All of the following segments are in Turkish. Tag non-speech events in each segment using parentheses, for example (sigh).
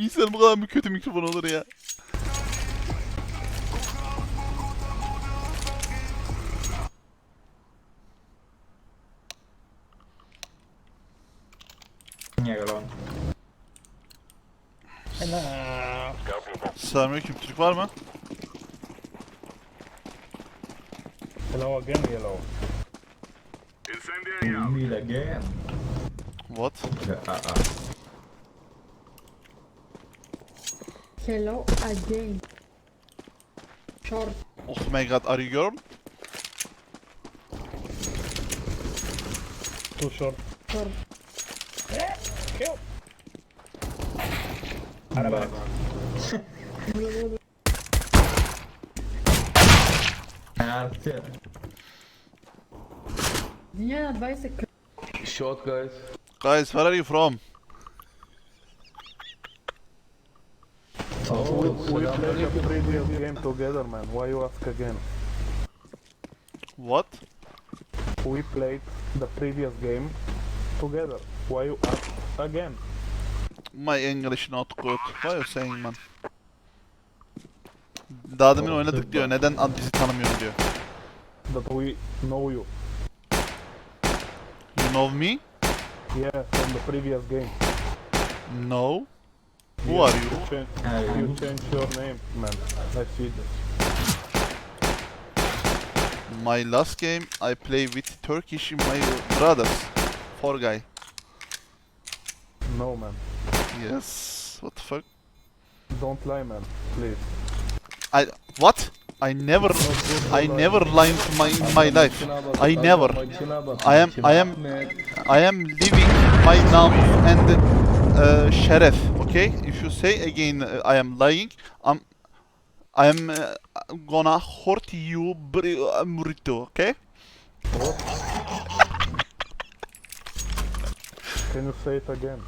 bir insan bu kadar mı kötü mikrofon olur ya? Selamünaleyküm. Türk var mı? Hello again, yellow. Me again. What? Ah, ah. Hello again. Short. Oh my god, are you girl? Too short. Short. Kill. Araba. Artı. Dünya bicycle. Short guys. Guys, where are you from? We played the previous game together, man. Why you ask again? What? We played the previous game together. Why you ask again? My English not good. Why are you saying man? Daha demin oynadık diyor. Neden ad- bizi tanımıyor diyor. That we know you. You know me? Yeah, from the previous game. No. Who are you? You change, you change your name, man. I see this. My last game I play with Turkish my brothers. Four guy. No, man. Yes. What the fuck? Don't lie, man. Please. I what? I never I never lied to my in my life. I never. I am- I am- I am living my namus and uh, şeref. Okay? If you say again uh, I am lying, I'm I am uh, gonna hurt you br- uh, burrito, okay? Can you say it again?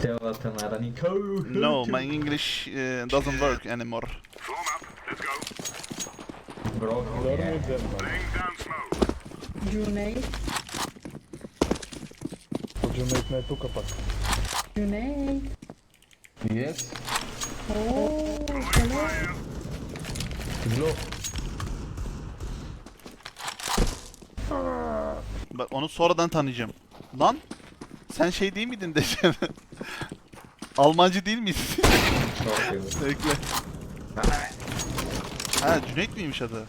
Teotan Araniko. No, my English uh, doesn't work anymore. Form up, let's go. Bro, Learn yeah. with them, man. Junaid. Junaid ne tu kapak. Junaid. Yes. Oh, hello. Glow. Bak onu sonradan tanıyacağım. Lan sen şey değil miydin diyeceğim. (laughs) Almancı değil miydin? Bekle. Ha Cüneyt miymiş adı?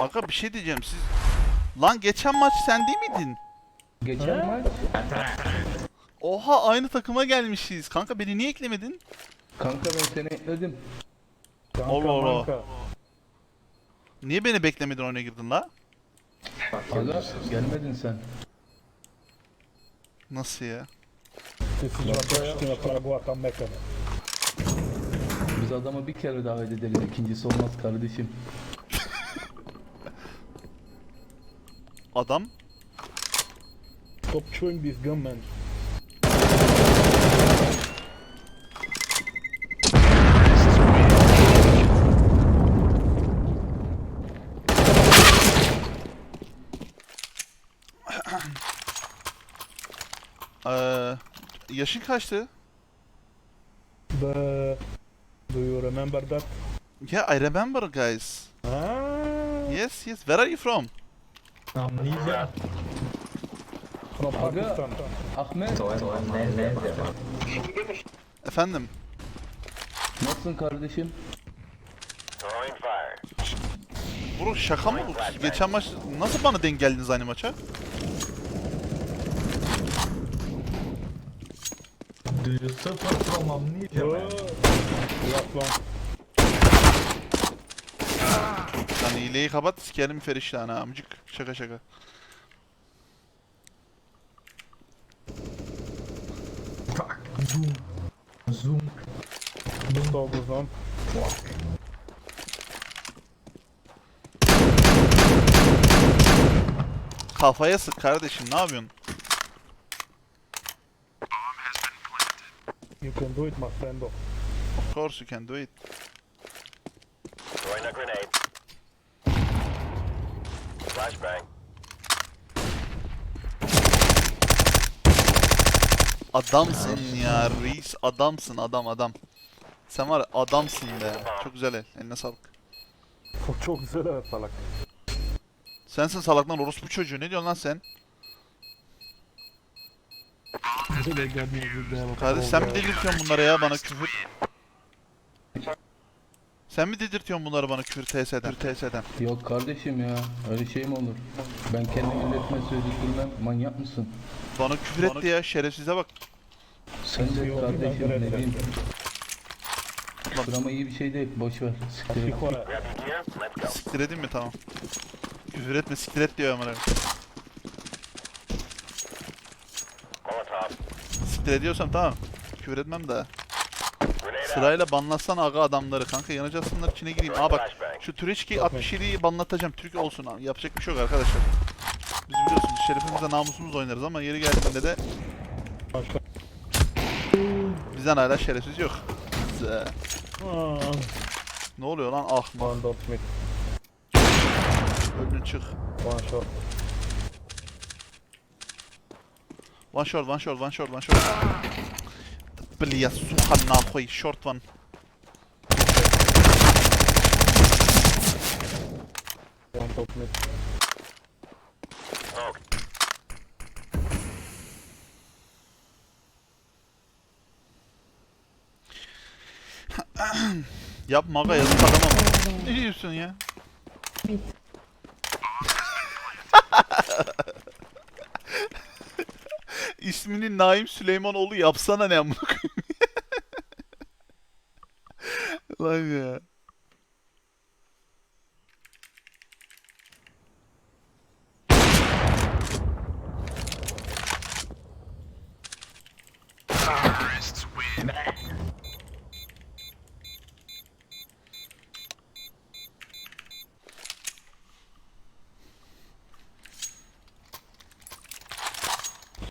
Aga bir şey diyeceğim siz... Lan geçen maç sen değil miydin? Geçen maç. Oha aynı takıma gelmişiz. Kanka beni niye eklemedin? Kanka ben seni ekledim. Kanka, Allah Allah. manka. Niye beni beklemedin oyuna girdin la? Aga gelmedin sen. Nasıl ya? Biz adama bir kere davet edelim. ikincisi olmaz kardeşim. Adam Stop chewing this gum, man. eee yaşın kaçtı? The... Do you remember that? Yeah, I remember guys. Ah, Yes, yes. Where are you from? Aga. Pakistan. Ahmet. Efendim? nasılsın kardeşim? Bro şaka mı bu? Geçen maç nasıl bana denk geldiniz aynı maça? Do you suffer from amnesia, Oh, man? last one. Lan hileyi kapat sikerim feriştahı ha amcık. Şaka şaka. Zoom. Zoom. Stop on. Kafaya sık kardeşim ne yapıyorsun? You can do it, my friendo. Of course you can do it. Adamsın ya reis adamsın adam adam. Sen var ya adamsın be. Çok güzel el. Eline sağlık. (laughs) Çok güzel evet salak. Sensin salak lan orospu çocuğu. Ne diyorsun lan sen? Kardeş sen mi dedirtiyorsun bunları ya bana küfür? Sen mi dedirtiyorsun bunları bana küfür TS'den? TS'den. Yok kardeşim ya öyle şey mi olur? Ben kendi milletime söylediklerimden manyak mısın? Bana küfür etti ya şerefsize bak. Sen de kardeşim ne diyeyim? Küfür ama iyi bir şey değil boş ver. Siktir et. Siktir edin mi tamam. Küfür etme siktir et diyor amına. Siktir ediyorsam tamam. Küfür etmem de. Sırayla banlatsan aga adamları kanka yanacaksınlar içine gireyim. Aa bak şu Türeçki 67'yi banlatacağım. Türk olsun abi. Yapacak bir şey yok arkadaşlar. Biz biliyorsunuz şerefimizle namusumuz oynarız ama yeri geldiğinde de bizden hala şerefsiz yok. Aa, Ne oluyor lan ah mı? Öldün çık. One shot. One short, one short, one short, one short. Бля, сука, нахуй, short one. One top mid. Yapma aga yazık adama. Ne diyorsun ya? Mid. (laughs) İsmini Naim Süleymanoğlu yapsana ne amına koyayım. Lan ya.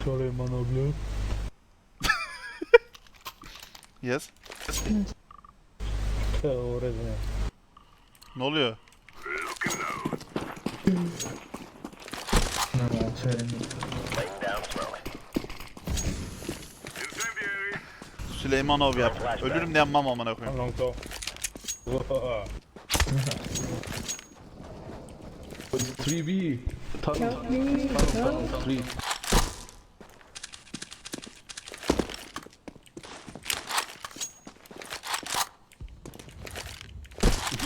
Süleymanoglu. Yes. Teorizm. Ne oluyor? No, söyleyeyim. Süleymanov yap. Ölürüm de yanmam amına koyayım. Long top. It's 3B. Tunnel. Me. Help. 3.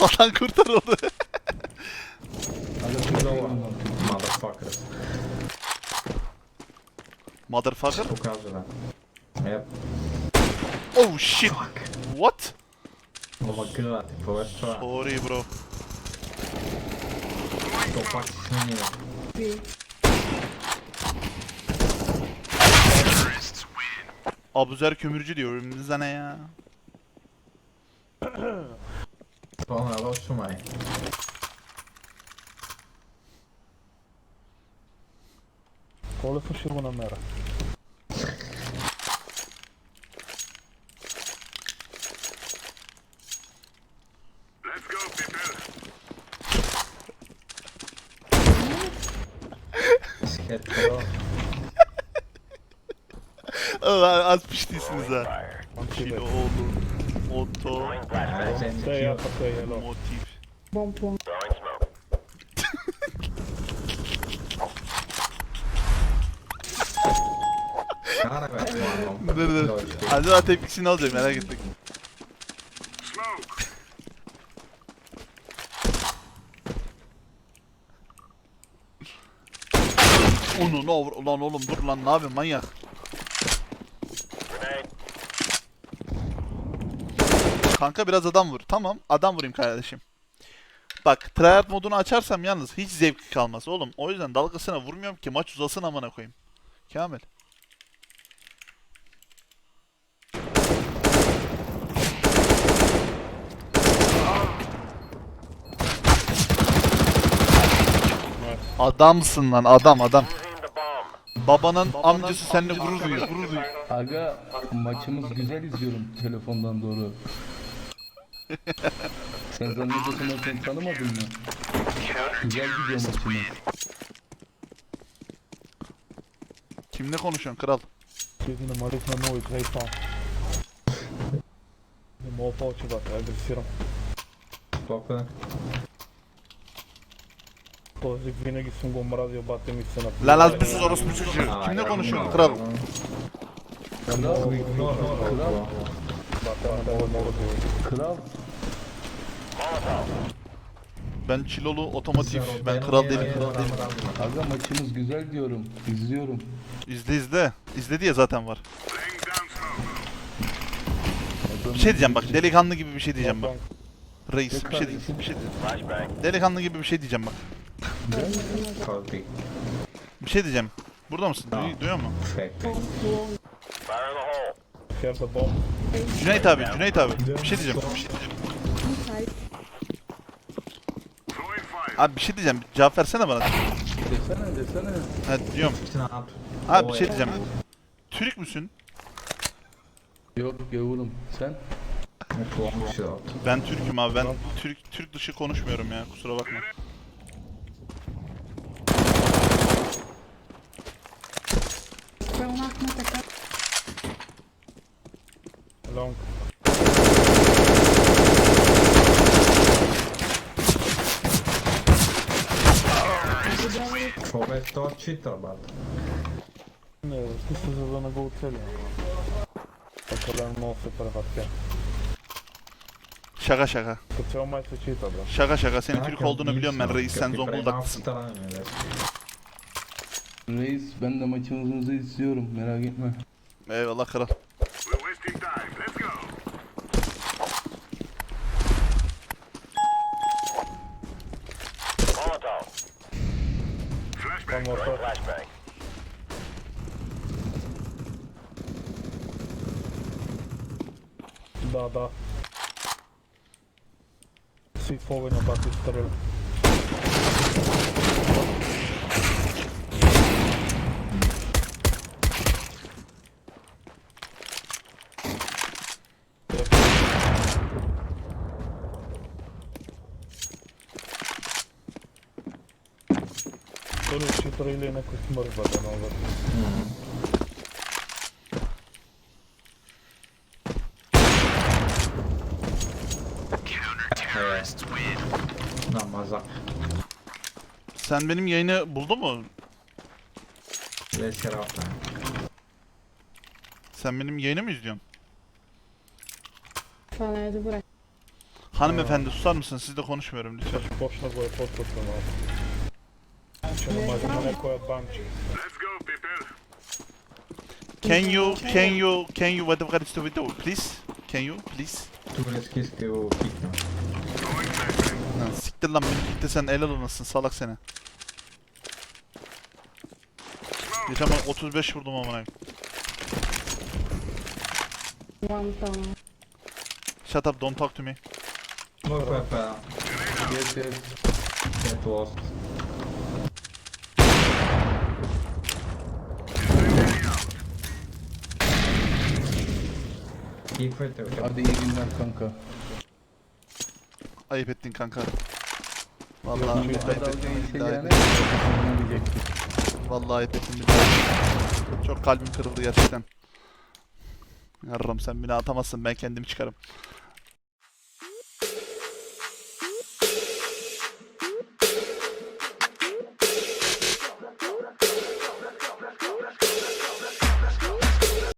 Vatan kurtar onu. Aga şurada var. Motherfuckers. Motherfucker. Pokażę. Yep. Oh shit. What? Ova grla, typu jeszcze. Sorry bro. To faktycznie nie wiem. B. Abuzer kömürcü diyor. Önümüzde ne ya? (clears throat) Porra, eu gosto mais. Fışır buna mera. Let's go, people. Bisiklet pro. Az piştiysiniz ha. Kilo oldu. Moto. Motor. Motiv. Bonbon. dur dur. Acaba tepkisini alacak merak ettik. Onu ne olur lan oğlum dur lan ne yapıyorsun manyak. Kanka biraz adam vur. Tamam adam vurayım kardeşim. Bak tryhard modunu açarsam yalnız hiç zevki kalmaz oğlum. O yüzden dalgasına vurmuyorum ki maç uzasın amına koyayım. Kamil. Adamsın lan adam adam. Babanın amcası seninle gurur duyuyor. Gurur duyuyor. Aga maçımız güzel izliyorum telefondan doğru. (laughs) Sen zannediyorsun ben seni tanımadın mı? Güzel gidiyor maçımız. Kimle konuşuyorsun kral? Едино малих на нови две и това. Не мога повече да те агресирам. Толкова да Този винаги съм го мразил, бате ми се на Lan az bir sus orospu çocuğu. Kimle konuşuyorsun kral? Kral. Kral. Бате, Kral Ben Çilolu otomotiv. Ben kral değilim kral değilim. aga maçımız güzel diyorum. İzliyorum. İzle izle. İzle diye zaten var. Bir şey diyeceğim bak delikanlı gibi bir şey diyeceğim bak. Reis bir şey diyeceğim. Bir şey diyeceğim. Delikanlı gibi bir şey diyeceğim bak. Bir şey diyeceğim. Burada mısın? Duy- duyuyor musun? Careful bomb. Cüneyt abi, Cüneyt abi. Bir şey diyeceğim. Bir şey diyeceğim. Abi bir şey diyeceğim. Cevap versene bana. Desene desene. Ha diyorum. Abi bir şey diyeceğim. Türk müsün? Yok gavurum. Sen? Ben Türk'üm abi. Ben Türk Türk dışı konuşmuyorum ya. Kusura bakma. Parmak mı takar? Long. Povetto cheater bad. Nie, wszyscy ze zielonego uczeli. Zakładałem nosy prywatkę. Şaka şaka. Kaçan maçta cheater bro. Şaka şaka senin Türk olduğunu biliyorum ben reis sen Zonguldak'lısın. Reis ben de maçımızı izliyorum merak etme. Eyvallah kral. We're wasting time. мото. Да, да. Свій повинен бачить стріл. стреля. То ли шитър или някой смърт бъде много. Namazak. Sen benim yayını buldun mu? Läser av den. Sen benim yayını mı izliyorsun? Това не е добре. Hanımefendi susar mısın? Sizle konuşmuyorum lütfen. Почна го е по-скоро Canım acımana koy bunch. Can you, can you, can you, whatever it's to do, please? Can you, please? Tú eres que este o Pigman. Lan siktir lan beni gitti sen helal olasın salak seni. Yeter ben 35 vurdum amına. koyayım. One down. Shut up don't talk to me. Muy fue feo. Yes. Get lost. För ett Hadi iyi günler kanka. Ayıp ettin kanka. Vallahi Bu kadar ayıp ettin. billahi ayıp ettin. Vallahi ayıp ettin. billahi. Çok kalbim kırıldı gerçekten. Yarram sen beni atamazsın ben kendimi çıkarım.